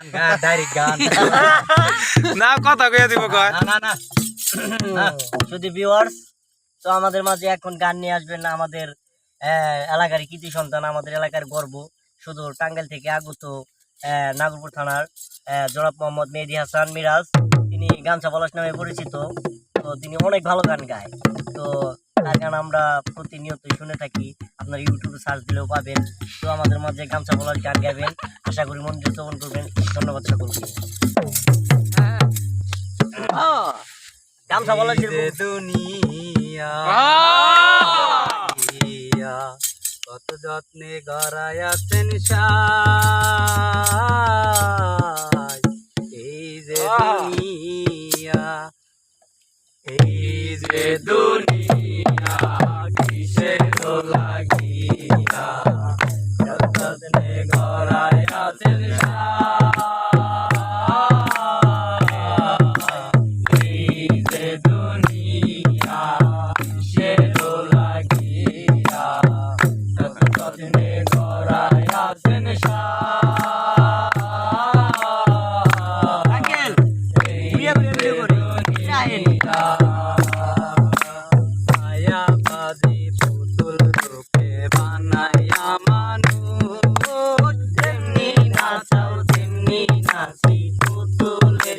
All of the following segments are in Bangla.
গান ডাইরেক্ট গান না কথা কইয়া দিব কয়। না না না। ভিউয়ার্স তো আমাদের মাঝে এখন গান নিয়ে আসবেন আমাদের আহ, এলাকার কৃতি সন্তান আমাদের এলাকার গর্ব। শুধু টাঙ্গাইল থেকে আগত আহ, নাগরপুর থানার জনাব মোহাম্মদ মেহেদি হাসান মিরাজ। তিনি গানসা পলাশ নামে পরিচিত তো তিনি অনেক ভালো গান গায়। তো তার গান আমরা প্রতিনিয়ত শুনে থাকি। আপনার ইউটিউবে সার্চ দিলেও পাবেন। তো আমাদের মাঝে গামছা পলাশ গান গাবেন আশা করি মন শ্রবণ করবেন। ধন্যবাদ সকলকে। গামছা পলাশ যে দুনিয়া কত যত্নে গড়ায় আছেন লাগিয়া যত্নে গড়ায় আছেন যে দুনিয়া কিসের লাগিয়া যত্নে গড়ায় আছেন সাই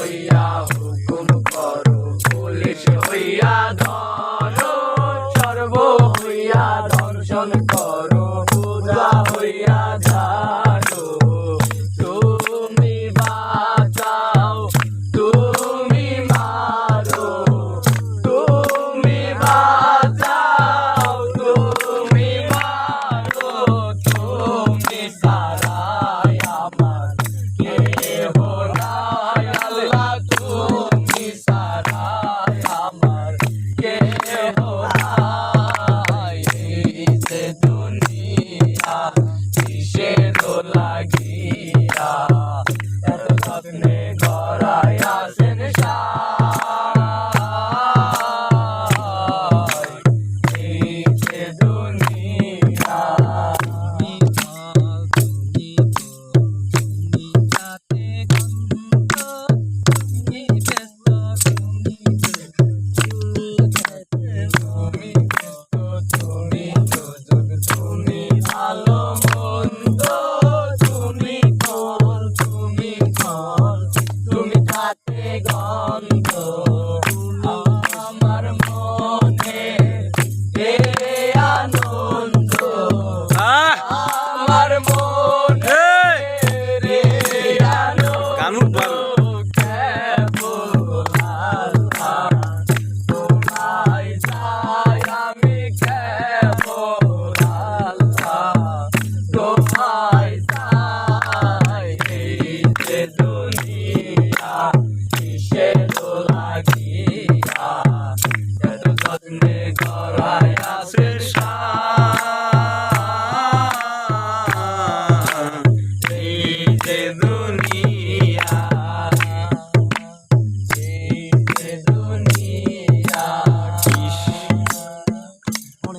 হইয়া হুকুম করো পুলিশ হইয়া ধরো সর্ব হইয়া দর্শন করো পূজা হইয়া ধারো Amen.